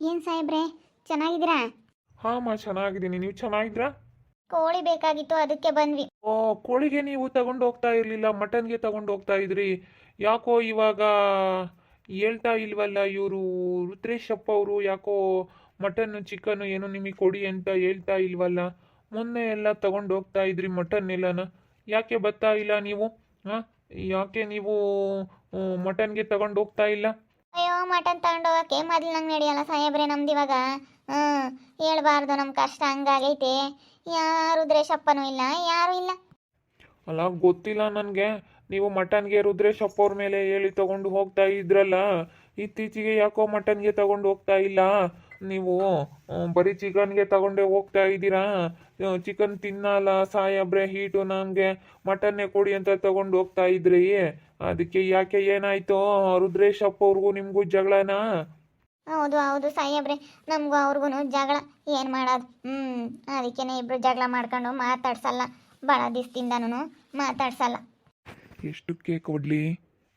ಏನು ಸಾಹೇಬ್ರೆ ಚೆನ್ನಾಗಿದ್ದೀರಾ? ಹಾ ಮಾ ಚೆನ್ನಾಗಿದ್ದೀನಿ. ನೀವು ಚೆನ್ನಾಗಿದ್ರಾ ಕೋಳಿ ಬೇಕಾಗಿತ್ತು ಅದಕ್ಕೆ ಬಂದ್ವಿ. ಓ ಕೋಳಿಗೆ ನೀವು ತಗೊಂಡು ಹೋಗ್ತಾ ಇರಲಿಲ್ಲ ಮಟನ್ಗೆ ತಗೊಂಡು ಹೋಗ್ತಾ ಇದ್ರಿ. ಯಾಕೋ ಇವಾಗ ಹೇಳ್ತಾ ಇಲ್ವಲ್ಲ ಇವರು ರುದ್ರೇಶ್ ಅಪ್ಪ ಅವರು ಯಾಕೋ ಮಟನ್ ಚಿಕನ್ ಏನು ನಿಮಗೆ ಕೊಡಿ ಅಂತ ಹೇಳ್ತಾ ಇಲ್ವಲ್ಲ. ಮೊನ್ನೆ ಎಲ್ಲ ತಗೊಂಡು ಹೋಗ್ತಾ ಇದ್ರಿ ಮಟನ್ ಎಲ್ಲನ. ಯಾಕೆ ಬರ್ತಾ ಇಲ್ಲ ನೀವು? ಹಾಂ ಯಾಕೆ ನೀವು ಮಟನ್ಗೆ ತಗೊಂಡು ಹೋಗ್ತಾ ಇಲ್ಲ? ಅಯ್ಯೋ ಮಟನ್ ತಗೊಂಡೋಗಕ್ಕೆ ಮೊದ್ಲು ನಂಗೆ ನಡೆಯಲ್ಲ ಸಾಹೇಬ್ರೆ, ನಮ್ದು ಇವಾಗ. ಹ್ಞೂ ಹೇಳ್ಬಾರ್ದು ನಮ್ಮ ಕಷ್ಟ, ಹಂಗಾಗೈತೆ. ಯಾರು ರುದ್ರೇಶಪ್ಪನೂ ಇಲ್ಲ, ಯಾರು ಇಲ್ಲ. ಅಲ್ಲ, ಗೊತ್ತಿಲ್ಲ ನನಗೆ. ನೀವು ಮಟನ್ಗೆ ರುದ್ರೇಶಪ್ಪ ಅವ್ರ ಮೇಲೆ ಹೇಳಿ ತಗೊಂಡು ಹೋಗ್ತಾ ಇದ್ರಲ್ಲ, ಇತ್ತೀಚೆಗೆ ಯಾಕೋ ಮಟನ್ಗೆ ತಗೊಂಡು ಹೋಗ್ತಾ ಇಲ್ಲ? ನೀವು ಬರೀ ಚಿಕನ್ಗೆ ತಗೊಂಡೇ ಹೋಗ್ತಾ ಇದ್ದೀರಾ? ಚಿಕನ್ ತಿನ್ನಲ್ಲ ಸಾಯಬ್ರೆ ಹೀಟು ನಮಗೆ ಮಟನ್ನೇ ಕೊಡಿ ಅಂತ ತಗೊಂಡು ಹೋಗ್ತಾ ಇದ್ರಿ. ಅದಕ್ಕೆ ಯಾಕೆ ಏನಾಯ್ತು? ರುದ್ರೇಶ್ ಅಪ್ಪ ಅವ್ರಿಗೂ ನಿಮಗೂ ಜಗಳನಾ? ಹೌದು ಹೌದು ಸಾಯಬ್ರೆ ನಮಗೂ ಅವ್ರಿಗೂ ಜಗಳ. ಏನು ಮಾಡೋದು? ಹ್ಞೂ ಅದಕ್ಕೆ ಇಬ್ರು ಜಗಳ ಮಾಡ್ಕೊಂಡು ಮಾತಾಡ್ಸಲ್ಲ. ಭಾಳ ದಿವಸದಿಂದನೂ ಮಾತಾಡ್ಸಲ್ಲ. ಎಷ್ಟಕ್ಕೆ ಕೊಡ್ಲಿ?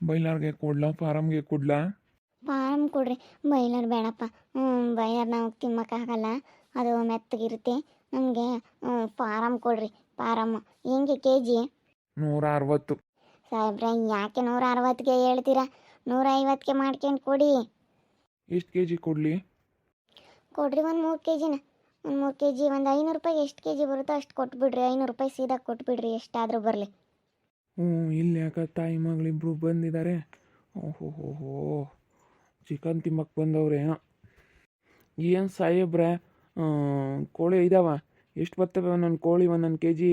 ಬೈಲಾರ್ಗೆ ಕೊಡ್ಲಾ ಫಾರಮ್ಗೆ ಕೊಡ್ಲಾ? ಫಾರಮ್ ಕೊಡ್ರಿ. ಬೈಲರ್ ಬೇಡಪ್ಪ. ಹ್ಞೂ ಬೈಲರ್ ನಾವು ತಿನ್ನೋಕ್ಕಾಗಲ್ಲ ಅದು ಮೆತ್ತಗಿರುತ್ತೆ. ನಮಗೆ ಫಾರಮ್ ಕೊಡ್ರಿ ಫಾರಮ್ ಹೆಂಗೆ ಕೆ ಜಿ ನೂರ ಅರವತ್ತು ಸಾಹೇಬ್ರೆ ಯಾಕೆ ನೂರ ಅರವತ್ತಿಗೆ ಹೇಳ್ತೀರಾ? ನೂರ ಐವತ್ತಿಗೆ ಮಾಡ್ಕೊಂಡು ಕೊಡಿ. ಎಷ್ಟು ಕೆ ಜಿ ಕೊಡಲಿ? ಕೊಡ್ರಿ ಒಂದು ಮೂರು ಕೆ ಜಿನ ಒಂದು ಮೂರು ಕೆ ಜಿ ಒಂದು ಐನೂರು ರೂಪಾಯಿ ಎಷ್ಟು ಕೆ ಜಿ ಬರುತ್ತೋ ಅಷ್ಟು ಕೊಟ್ಬಿಡ್ರಿ. ಐನೂರು ರೂಪಾಯಿ ಸೀದಾ ಕೊಟ್ಬಿಡ್ರಿ ಎಷ್ಟಾದರೂ ಬರಲಿ. ಹ್ಞೂ ಇಲ್ಲಿ ಯಾಕ ತಾಯಿ ಮಗಳಿಬ್ರು ಬಂದಿದ್ದಾರೆ ಓಹೋ ಚಿಕನ್ ತಿಮ್ಮಕ್ಕೆ ಬಂದವ್ರೆ. ಏನು ಸಾಹೇಬ್ರೆ? ಕೋಳಿ ಇದಾವ ಎಷ್ಟು ಬರ್ತವೆ ಒಂದೊಂದು ಕೋಳಿ, ಒಂದೊಂದು ಕೆ ಜಿ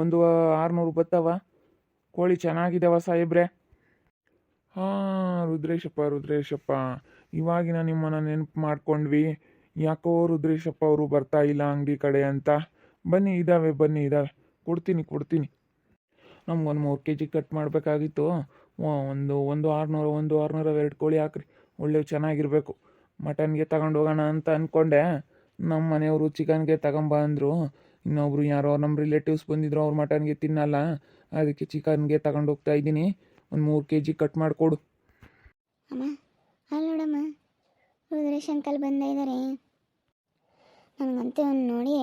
ಒಂದು ಆರುನೂರು ಬರ್ತಾವ ಕೋಳಿ ಚೆನ್ನಾಗಿದ್ದಾವ ಸಾಹೇಬ್ರೆ. ಹಾಂ, ರುದ್ರೇಶಪ್ಪ ರುದ್ರೇಶಪ್ಪ, ಇವಾಗಿನ ನಿಮ್ಮನ್ನ ನೆನಪು ಮಾಡ್ಕೊಂಡ್ವಿ. ಯಾಕೋ ರುದ್ರೇಶಪ್ಪ ಅವರು ಬರ್ತಾ ಇಲ್ಲ ಅಂಗಡಿ ಕಡೆ ಅಂತ. ಬನ್ನಿ ಇದ್ದಾವೆ ಬನ್ನಿ ಇದ್ದಾವೆ ಕೊಡ್ತೀನಿ ಕೊಡ್ತೀನಿ. ನಮ್ಗೊಂದು ಮೂರು ಕೆ ಜಿ ಕಟ್ ಮಾಡಬೇಕಾಗಿತ್ತು. ಒಂದು ಒಂದು ಆರುನೂರು, ಒಂದು ಆರುನೂರ ಎರಡು ಕೋಳಿ ಹಾಕ್ರಿ. ಒಳ್ಳೆ ಚೆನ್ನಾಗಿರಬೇಕು. ಮಟನ್ಗೆ ತಗೊಂಡು ಹೋಗೋಣ ಅಂತ ಅಂದ್ಕೊಂಡೆ ನಮ್ಮ ಮನೆಯವರು ಚಿಕನ್ಗೆ ತಗೊಂಬಂದರು. ಇನ್ನೊಬ್ರು ಯಾರೋ ನಮ್ಮ ರಿಲೇಟಿವ್ಸ್ ಬಂದಿದ್ರು, ಅವ್ರು ಮಟನ್ಗೆ ತಿನ್ನಲ್ಲ. ಅದಕ್ಕೆ ಚಿಕನ್ಗೆ ತಗೊಂಡು ಹೋಗ್ತಾ ಇದ್ದೀನಿ. ಒಂದು ಮೂರು ಕೆ ಜಿ ಕಟ್ ಮಾಡಿಕೊಡು. ಅಮ್ಮ ಅಲ್ಲಿ ನೋಡಮ್ಮ. ಅಂಕಲ್ ಬಂದೇ ಇದ್ದಾರೆ ನನಗಂತೂ ಅವ್ನು ನೋಡಿ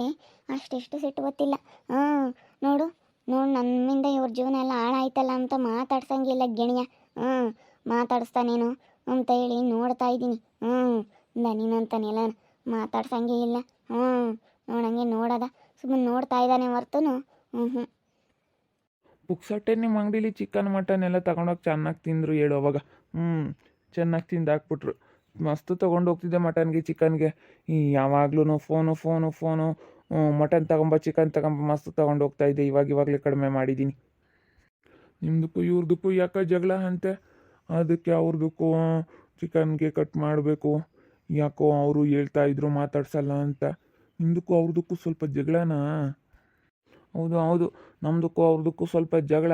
ಅಷ್ಟೆಷ್ಟು ಸಿಟ್ಟು ಗೊತ್ತಿಲ್ಲ. ಹಾಂ ನೋಡು ನೋಡು ನಮ್ಮಿಂದ ಇವ್ರ ಜೀವನ ಎಲ್ಲ ಹಾಳಾಯ್ತಲ್ಲ ಅಂತ ಮಾತಾಡ್ಸಂಗಿಲ್ಲ ಗೆಣಿಯ. ಹ್ಞೂ ಮಾತಾಡಿಸ್ತಾನೇನು ಅಂತ ಹೇಳಿ ನೋಡ್ತಾ ಇದ್ದೀನಿ. ಹ್ಞೂ ದನಿನಂತಾನೆಲ್ಲ ಮಾತಾಡ್ಸಂಗೇ ಇಲ್ಲ. ಹ್ಞೂ ನೋಡಂಗೆ ನೋಡದ. ಸುಮ್ಮನೆ ನೋಡ್ತಾ ಇದ್ದಾನೆ ಹೊರ್ತನು. ಹ್ಞೂ ಹ್ಞೂ. ಪುಕ್ಸಟ್ಟೆ ನಿಮ್ಮ ಅಂಗಡಿಲಿ ಚಿಕನ್ ಮಟನ್ ಎಲ್ಲ ತಗೊಂಡೋಗಿ ಚೆನ್ನಾಗಿ ತಿಂದರು ಹೇಳು ಅವಾಗ. ಹ್ಞೂ, ಚೆನ್ನಾಗಿ ತಿಂದು ಹಾಕ್ಬಿಟ್ರು ಮಸ್ತು ತೊಗೊಂಡು ಹೋಗ್ತಿದ್ದೆ ಮಟನ್ಗೆ ಚಿಕನ್ಗೆ ಈ ಯಾವಾಗ್ಲೂ ಫೋನು ಫೋನು ಫೋನು ಮಟನ್ ತಗೊಂಬ ಚಿಕನ್ ತಗೊಂಬ ಮಸ್ತ್ ತೊಗೊಂಡು ಹೋಗ್ತಾ ಇದ್ದೆ. ಇವಾಗ ಇವಾಗಲೇ ಕಡಿಮೆ ಮಾಡಿದ್ದೀನಿ. ನಿಮ್ದಕ್ಕೂ, ಇವ್ರದಕ್ಕೂ ಯಾಕೆ ಜಗಳ ಅಂತೆ? ಅದಕ್ಕೆ ಅವ್ರದಕ್ಕೂ ಚಿಕನ್ಗೆ ಕಟ್ ಮಾಡಬೇಕು. ಯಾಕೋ ಅವರು ಹೇಳ್ತಾ ಇದ್ರು ಮಾತಾಡ್ಸಲ್ಲ ಅಂತ. ನಿಮ್ದಕ್ಕೂ ಅವ್ರದಕ್ಕೂ ಸ್ವಲ್ಪ ಜಗಳನಾ? ಹೌದು ಹೌದು. ನಮ್ಮದಕ್ಕೂ ಅವ್ರದಕ್ಕೂ ಸ್ವಲ್ಪ ಜಗಳ.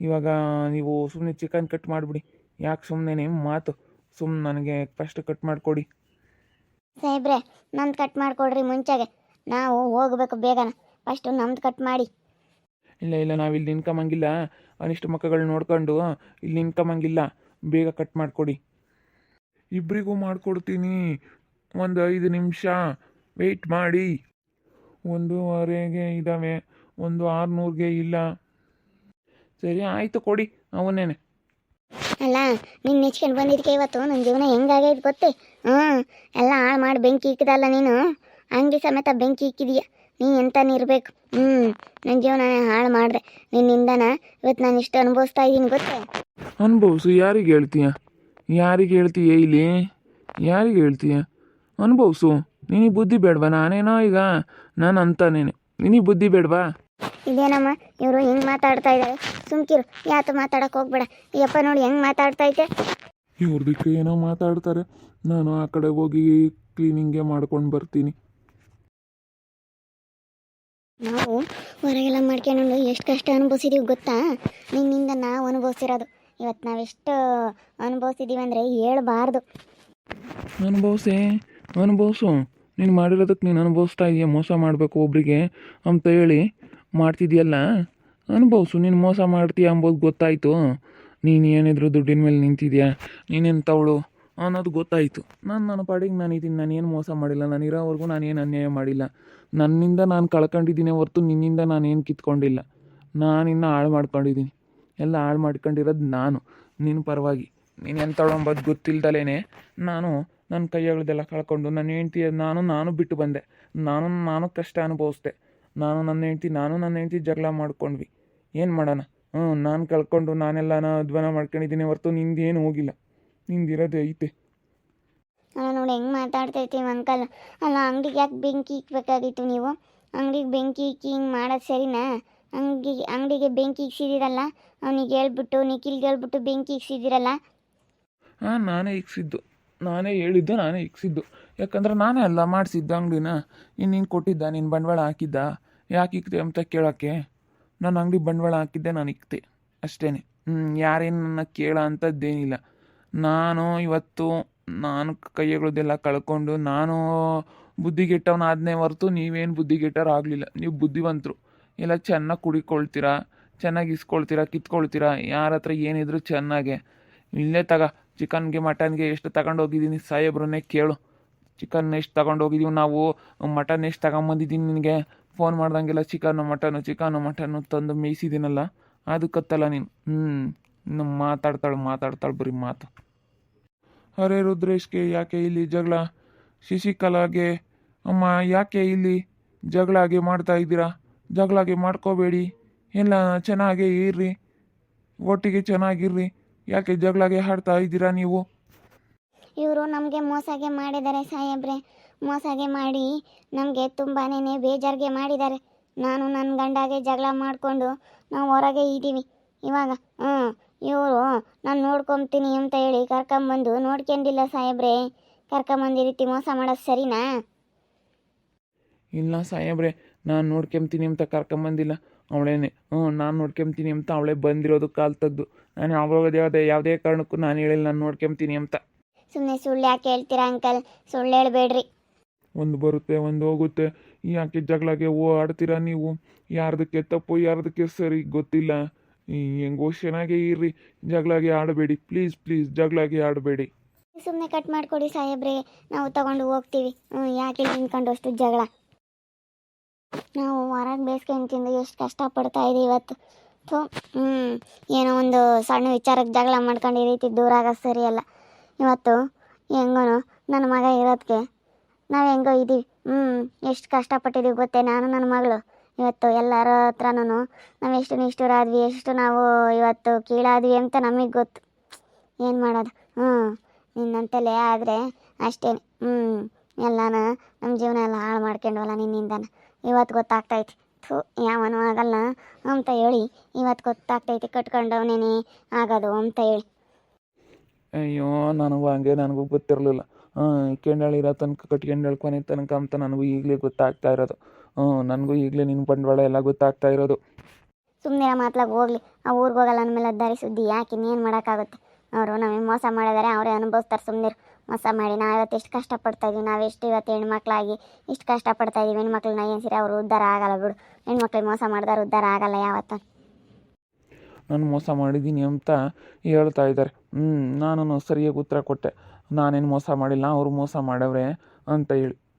ಇವಾಗ ನೀವು ಸುಮ್ಮನೆ ಚಿಕನ್ ಕಟ್ ಮಾಡಿಬಿಡಿ. ಯಾಕೆ ಸುಮ್ಮನೆ ನಿಮ್ಮ ಮಾತು? ಸುಮ್ಮನೆ ನನಗೆ ಫಸ್ಟ್ ಕಟ್ ಮಾಡಿಕೊಡಿ. ಸಾಹೇಬ್ರೆ ನಂದು ಕಟ್ ಮಾಡಿಕೊಡ್ರಿ ಮುಂಚೆಗೆ. ನಾವು ಹೋಗ್ಬೇಕು ಬೇಗನ. ಫಸ್ಟು ನಮ್ದು ಕಟ್ ಮಾಡಿ. ಇಲ್ಲ ಇಲ್ಲ ನಾವು ಇಲ್ಲಿ ನಿನ್ಕಮಂಗಿಲ್ಲ ಅನಿಷ್ಟು ಮಕ್ಕಳು ನೋಡ್ಕೊಂಡು ಇಲ್ಲಿ ನಿನ್ಕಮಂಗಿಲ್ಲ ಬೇಗ ಕಟ್ ಮಾಡಿಕೊಡಿ. ಇಬ್ಬರಿಗೂ ಮಾಡಿಕೊಡ್ತೀನಿ. ಒಂದು ಐದು ನಿಮಿಷ ವೆಯ್ಟ್ ಮಾಡಿ. ಒಂದೂವರೆಗೆ ಇದ್ದಾವೆ ಒಂದು ಆರುನೂರಿಗೆ ಇಲ್ಲ. ಸರಿ ಆಯಿತು ಕೊಡಿ ಅವನೇನೆ. ಅಲ್ಲ ನೀನು ನೆಚ್ಕೊಂಡು ಬಂದಿದ್ದಕ್ಕೆ ಇವತ್ತು? ನನ್ನ ಜೀವನ ಹೆಂಗಾಗೈತೆ ಗೊತ್ತೇ? ಹ್ಞೂ ಎಲ್ಲ ಹಾಳು ಮಾಡಿ ಬೆಂಕಿ ಇಕ್ಕಿದಲ್ಲ ನೀನು? ಹಂಗೆ ಸಮೇತ ಬೆಂಕಿ ಇಕ್ಕಿದೀಯ. ನೀ ಎಂತಾನೆ ಇರಬೇಕು? ಹ್ಞೂ ನನ್ನ ಜೀವನ ಹಾಳು ಮಾಡಿದೆ. ನಿನ್ನಿಂದನ ಇವತ್ತು ನಾನು ಇಷ್ಟು ಅನುಭವಿಸ್ತಾ ಇದ್ದೀನಿ ಗೊತ್ತೇ? ಅನುಭವಿಸು ಯಾರಿಗೆ ಹೇಳ್ತೀಯ? ಯಾರಿಗೆ ಹೇಳ್ತೀಯ ಇಲ್ಲಿ? ಯಾರಿಗೆ ಹೇಳ್ತೀಯ? ಅನುಭವಿಸು ನಿನಗೆ ಬುದ್ಧಿ ಬೇಡವಾ? ನಾನೇನೋ ಈಗ ನಾನು ಅಂತಾನೇನೆ. ನಿನಗೆ ಬುದ್ಧಿ ಬೇಡವಾ? ಇದೇನಮ್ಮ ಇವರು ಹೆಂಗೆ ಮಾತಾಡ್ತಾ ಇದ್ದಾರೆ ಸುಮ್ಕಿರು ಯಾತು ಮಾತಾಡಕ್ಕೆ ಹೋಗ್ಬೇಡ. ಯಪ್ಪ ನೋಡಿ ಹೆಂಗೆ ಮಾತಾಡ್ತಾ ಐತೆ. ಇವ್ರದಕ್ಕೆ ಏನೋ ಮಾತಾಡ್ತಾರೆ. ನಾನು ಆ ಕಡೆ ಹೋಗಿ ಕ್ಲೀನಿಂಗೇ ಮಾಡ್ಕೊಂಡು ಬರ್ತೀನಿ. ನಾವು ಹೊರಗೆಲ್ಲ ಮಾಡ್ಕೊಂಡು ಎಷ್ಟು ಕಷ್ಟ ಅನುಭವಿಸಿದೀವಿ ಗೊತ್ತಾ? ನಿನ್ನಿಂದ ನಾವು ಅನುಭವಿಸಿರೋದು. ಇವತ್ತು ನಾವೆಷ್ಟು ಅನುಭವಿಸಿದ್ದೀವಿ ಅಂದರೆ ಹೇಳಬಾರ್ದು. ಅನುಭವಿಸೆ? ಅನುಭವಿಸು. ನೀನು ಮಾಡಿರೋದಕ್ಕೆ ನೀನು ಅನುಭವಿಸ್ತಾ ಇದೆಯಾ, ಮೋಸ ಮಾಡಬೇಕು ಒಬ್ರಿಗೆ ಅಂತ ಹೇಳಿ ಮಾಡ್ತಿದ್ಯಲ್ಲ? ಅನುಭವಿಸು, ನೀನು ಮೋಸ ಮಾಡ್ತೀಯ ಅಂಬೋದು ಗೊತ್ತಾಯಿತು. ನೀನು ಏನಿದ್ರು ದುಡ್ಡಿನ ಮೇಲೆ ನಿಂತಿದ್ಯಾ? ನೀನೆಂಥವಳು ಅನ್ನೋದು ಗೊತ್ತಾಯಿತು. ನಾನು ನನ್ನ ಪಾಡಿಗೆ ನಾನು ಇದೀನಿ ನಾನೇನು ಮೋಸ ಮಾಡಿಲ್ಲ. ನಾನು ಇರೋವರೆಗೂ ಏನು ಅನ್ಯಾಯ ಮಾಡಿಲ್ಲ. ನನ್ನಿಂದ ನಾನು ಕಳ್ಕೊಂಡಿದ್ದೀನಿ ಹೊರತು ನಿನ್ನಿಂದ ನಾನು ಏನು ಕಿತ್ಕೊಂಡಿಲ್ಲ. ನಾನಿನ್ನು ಹಾಳು ಮಾಡ್ಕೊಂಡಿದ್ದೀನಿ. ಎಲ್ಲ ಹಾಳು ಮಾಡ್ಕೊಂಡಿರೋದು ನಾನು. ನಿನ್ನ ಪರವಾಗಿ. ನೀನು ಎಂಥಳಂಬದು ಗೊತ್ತಿಲ್ದಲೇ ನಾನು ನನ್ನ ಕೈಯಗಳದೆಲ್ಲ ಕಳ್ಕೊಂಡು ನನ್ನ ಹೆಂಡ್ತಿ ನಾನು ನಾನು ಬಿಟ್ಟು ಬಂದೆ. ನಾನು ನಾನು ಕಷ್ಟ ಅನುಭವಿಸ್ದೆ. ನಾನು ನನ್ನ ಹೆಂಡ್ತಿ, ನಾನು ನನ್ನ ಹೆಂಡ್ತಿ ಜಗಳ ಮಾಡ್ಕೊಂಡ್ವಿ. ಏನು ಮಾಡೋಣ? ಹ್ಞೂ, ನಾನು ಕಳ್ಕೊಂಡು ನಾನೆಲ್ಲ ಅಧ್ವಾನ ಮಾಡ್ಕೊಂಡಿದ್ದೀನಿ ಹೊರ್ತು ನಿಂದೇನು ಹೋಗಿಲ್ಲ. ನಿಂದಿರೋದು ಐತೆ. ಅಲ್ಲ ನೋಡಿ ಹೆಂಗೆ ಮಾತಾಡ್ತೈತಿ ಅಂಕಲ್. ಅಲ್ಲ, ಅಂಗಡಿಗೆ ಯಾಕೆ ಬೆಂಕಿ ಇಕ್ಬೇಕಾಗಿತ್ತು ನೀವು? ಅಂಗಡಿಗೆ ಬೆಂಕಿ ಇಕ್ಕಿ ಹಿಂಗೆ ಮಾಡೋದು ಸರಿನಾ? ಅಂಗಡಿ ಅಂಗಡಿಗೆ ಬೆಂಕಿ ಇಕ್ಸಿದಿರಲ್ಲ ಅವನಿಗೆ ಹೇಳ್ಬಿಟ್ಟು, ನಿಖಿಲ್ಗೆ ಹೇಳ್ಬಿಟ್ಟು ಬೆಂಕಿ ಇಕ್ಸಿದಿರಲ್ಲ ಹಾಂ, ನಾನೇ ಇಕ್ಸಿದ್ದು ನಾನೇ ಹೇಳಿದ್ದು, ನಾನೇ ಇಕ್ಸಿದ್ದು ಯಾಕಂದ್ರೆ ನಾನೇ ಅಲ್ಲ ಮಾಡಿಸಿದ್ದು ಅಂಗಡಿನ. ಇನ್ನು ನೀನು ಕೊಟ್ಟಿದ್ದ, ನೀನು ಬಂಡವಾಳ ಹಾಕಿದ್ದ. ಯಾಕೆ ಇಕ್ತೆ ಅಂತ ಕೇಳೋಕ್ಕೆ ನಾನು ಅಂಗಡಿ ಬಂಡವಾಳ ಹಾಕಿದ್ದೆ ನಾನು ಇಕ್ತೆ ಅಷ್ಟೇ ಹ್ಞೂ ಯಾರೇನು ನನ್ನ ಕೇಳ ಅಂಥದ್ದೇನಿಲ್ಲ ನಾನು ಇವತ್ತು, ನಾನು ಕೈಗಳದೆಲ್ಲ ಕಳ್ಕೊಂಡು, ನಾನು ಬುದ್ಧಿಗೆಟ್ಟವನಾದನೇ ಹೊರತು ನೀವೇನು ಬುದ್ಧಿಗೆಟ್ಟರು ಆಗಲಿಲ್ಲ ನೀವು ಬುದ್ಧಿವಂತರು. ಎಲ್ಲ ಚೆನ್ನಾಗಿ ಕುಡಿಕೊಳ್ತೀರಾ, ಚೆನ್ನಾಗಿ ಇಸ್ಕೊಳ್ತೀರಾ, ಕಿತ್ಕೊಳ್ತೀರಾ, ಯಾರ ಹತ್ರ ಏನಿದ್ರು ಚೆನ್ನಾಗೆ. ಇಲ್ಲೇ ತಗ, ಚಿಕನ್ಗೆ, ಮಟನ್ಗೆ ಎಷ್ಟು ತಗೊಂಡು ಹೋಗಿದ್ದೀನಿ ಸಾಹೇಬ್ರನ್ನೇ ಕೇಳು. ಚಿಕನ್ ಎಷ್ಟು ತಗೊಂಡು ಹೋಗಿದ್ದೀವಿ ನಾವು, ಮಟನ್ ಎಷ್ಟು ತಗೊಂಬಂದಿದ್ದೀನಿ ನಿನಗೆ. ಫೋನ್ ಮಾಡ್ದಂಗೆಲ್ಲ ಚಿಕನ್ನು ಮಟನು ಚಿಕನ್ನು ಮಟನ್ನು ತಂದು ಮೇಯಿಸಿದ್ದೀನಲ್ಲ ಅದಕ್ಕತ್ತಲ್ಲ ನೀನು. ಹ್ಞೂ ಇನ್ನು ಮಾತಾಡ್ತಾಳೆ ಮಾತಾಡ್ತಾಳೆ ಬರೀ ಮಾತು. ಅರೆ ರುದ್ರೇಶ್ಗೆ ಯಾಕೆ ಇಲ್ಲಿ ಜಗಳ? ಶಶಿಕಲಾಗೆ, ಅಮ್ಮ ಯಾಕೆ ಇಲ್ಲಿ ಜಗಳಾಗೆ ಮಾಡ್ತಾ ಇದ್ದೀರಾ? ಜಗಳಾಗೆ ಮಾಡ್ಕೋಬೇಡಿ. ಎಲ್ಲ ಚೆನ್ನಾಗೇ ಇರ್ರಿ. ಒಟ್ಟಿಗೆ ಚೆನ್ನಾಗಿರ್ರಿ. ಯಾಕೆ ಜಗಳಾಗೆ ಹಾಡ್ತಾ ಇದ್ದೀರಾ ನೀವು? ಇವರು ನಮಗೆ ಮೋಸಗೆ ಮಾಡಿದ್ದಾರೆ ಸಾಹೇಬ್ರೆ. ಮೋಸಗೆ ಮಾಡಿ ನಮಗೆ ತುಂಬಾನೇ ಬೇಜಾರಿಗೆ ಮಾಡಿದ್ದಾರೆ. ನಾನು ನನ್ನ ಗಂಡಾಗೆ ಜಗಳ ಮಾಡಿಕೊಂಡು ನಾವು ಹೊರಗೆ ಇದ್ದೀವಿ. ಇವಾಗ ಹ್ಞೂ ಇವರು ನಾನು ನೋಡ್ಕೊಂತೀನಿ ಅಂತ ಹೇಳಿ ಕರ್ಕೊಂಬಂದು ನೋಡ್ಕೊಂಡಿಲ್ಲ ಸಾಹೇಬ್ರೆ. ಕರ್ಕೊಂಬಂದು ಈ ರೀತಿ ಮೋಸ ಮಾಡೋದು ಸರಿನಾ? ಇಲ್ಲ ಸಾಹೇಬ್ರೆ ನಾನು ನೋಡ್ಕೊಂತೀನಿ ಅಂತ ಕರ್ಕೊಂಬಂದಿಲ್ಲ. ಅವಳೇನೆ ಹ್ಞೂ ನಾನು ನೋಡ್ಕೊಂತೀನಿ ಅಂತ ಅವಳೇ ಬಂದಿರೋದು ಕಾಲು ತೆಗ್ದು ನಾನು ಯಾವಾಗ ಯಾವುದೇ ಯಾವುದೇ ಕಾರಣಕ್ಕೂ ನಾನು ಹೇಳಿಲ್ಲ ನಾನು ನೋಡ್ಕೊಂತೀನಿ ಅಂತ. ಸುಮ್ಮನೆ ಸುಳ್ಳು ಯಾಕೆ ಹೇಳ್ತೀರಾ ಅಂಕಲ್? ಸುಳ್ಳು ಹೇಳ್ಬೇಡ್ರಿ. ಒಂದು ಬರುತ್ತೆ ಒಂದು ಹೋಗುತ್ತೆ. ಯಾಕೆ ಜಗಳಾಗೆ ಓ ಆಡ್ತೀರಾ ನೀವು? ಯಾರ್ದಕ್ಕೆ ತಪ್ಪು ಯಾರ್ದಕ್ಕೆ ಸರಿ ಗೊತ್ತಿಲ್ಲ. ಹೆಂಗೋ ಚೆನ್ನಾಗೇ ಇರ್ರಿ. ಜಗಳಾಗೆ ಆಡಬೇಡಿ ಪ್ಲೀಸ್ ಪ್ಲೀಸ್ ಜಗಳಾಗೆ ಆಡಬೇಡಿ. ಸುಮ್ಮನೆ ಕಟ್ ಮಾಡಿಕೊಡಿ ಸಾಹೇಬ್ರೆ ನಾವು ತಗೊಂಡು ಹೋಗ್ತೀವಿ. ಹ್ಞೂ ಯಾಕೆ ನಿಂತ್ಕೊಂಡು ಅಷ್ಟು ಜಗಳ? ನಾವು ಹೊರಗೆ ಬೇಸ್ಕೊಂಡು ತಿಂದು ಎಷ್ಟು ಕಷ್ಟಪಡ್ತಾ ಇದ್ದೀವಿ ಇವತ್ತು. ತೋ ಹ್ಞೂ ಏನೋ ಒಂದು ಸಣ್ಣ ವಿಚಾರಕ್ಕೆ ಜಗಳ ಮಾಡ್ಕೊಂಡು ಈ ರೀತಿ ದೂರ ಆಗೋದು ಸರಿಯಲ್ಲ ಇವತ್ತು ಹೆಂಗೋ ನನ್ನ ಮಗ ಇರೋದಕ್ಕೆ ನಾವು ಹೆಂಗೋ ಇದ್ದೀವಿ ಹ್ಞೂ ಎಷ್ಟು ಕಷ್ಟಪಟ್ಟಿದ್ದೀವಿ ಗೊತ್ತೇ, ನಾನು ನನ್ನ ಮಗಳು. ಇವತ್ತು ಎಲ್ಲರ ಹತ್ರನೂ ನಾವು ಎಷ್ಟು ನಿಷ್ಠುರಾದ್ವಿ ಎಷ್ಟು ನಾವು ಇವತ್ತು ಕೀಳಾದ್ವಿ ಅಂತ ನಮಗೆ ಗೊತ್ತು. ಏನು ಮಾಡೋದು? ಹ್ಞೂ ನಿನ್ನಂತಲೇ ಆದರೆ ಅಷ್ಟೇ ಹ್ಞೂ ಎಲ್ಲಾನ ನಮ್ಮ ಜೀವನ ಎಲ್ಲ ಹಾಳು ಮಾಡ್ಕೊಂಡ್ವಲ್ಲ ನಿನ್ನಿಂದನ. ಇವತ್ತು ಗೊತ್ತಾಗ್ತೈತಿ. ಥೂ ಯಾವನು ಆಗಲ್ಲ ಅಂತ ಹೇಳಿ ಇವತ್ತು ಗೊತ್ತಾಗ್ತೈತಿ ಕಟ್ಕೊಂಡವನೇನೆ ಆಗೋದು ಅಂತ ಹೇಳಿ. ಅಯ್ಯೋ ನನಗೂ ಹಂಗೆ ನನಗೂ ಗೊತ್ತಿರಲಿಲ್ಲ. ಹಾಂ ಕೆಂಡಾಳಿರೋ ತನಕ ಕಟ್ಕೊಂಡಾಳ ಕೊನೆ ತನಕ ಅಂತ ನನಗೂ ಈಗಲೇ ಗೊತ್ತಾಗ್ತಾ ಇರೋದು. ಹ್ಞೂ ನನಗೂ ಈಗಲೇ ನಿನ್ನ ಬಂಡವಾಳ ಎಲ್ಲ ಗೊತ್ತಾಗ್ತಾ ಇರೋದು. ಸುಮ್ಮನೆ ಮಾತ್ಲಾಗ ಹೋಗ್ಲಿ. ಆ ಊರಿಗೆ ಹೋಗಲ್ಲ ಅಂದಮೇಲೆ ದಾರಿ ಸುದ್ದಿ ಯಾಕೆ ಇನ್ನೇನು ಮಾಡೋಕ್ಕಾಗುತ್ತೆ? ಅವರು ನಮಗೆ ಮೋಸ ಮಾಡಿದಾರೆ ಅವರೇ ಅನುಭವಿಸ್ತಾರೆ ಸುಮ್ಮನೆ ಮೋಸ ಮಾಡಿ, ನಾವು ಇವತ್ತು ಎಷ್ಟು ಕಷ್ಟಪಡ್ತಾ ಇದೀವಿ, ನಾವು ಎಷ್ಟು ಇವತ್ತು ಹೆಣ್ಮಕ್ಳಾಗಿ ಇಷ್ಟು ಕಷ್ಟಪಡ್ತಾ ಇದೀವಿ ಹೆಣ್ಮಕ್ಳನ್ನ ಏನು ಸರಿ, ಅವರು ಉದ್ಧಾರ ಆಗಲ್ಲ ಬಿಡು. ಹೆಣ್ಮಕ್ಳಿಗೆ ಮೋಸ ಮಾಡಿದಾರೆ ಉದ್ಧಾರ ಆಗಲ್ಲ ಯಾವತ್ತ. ನಾನು ಮೋಸ ಮಾಡಿದ್ದೀನಿ ಅಂತ ಹೇಳ್ತಾ ಇದ್ದಾರೆ. ಹ್ಞೂ ನಾನು ಸರಿಯಾಗಿ ಉತ್ತರ ಕೊಟ್ಟೆ. ನಾನೇನು ಮೋಸ ಮಾಡಿಲ್ಲ, ಅವರು ಮೋಸ ಮಾಡವ್ರೆ ಅಂತ ಹೇಳಿ.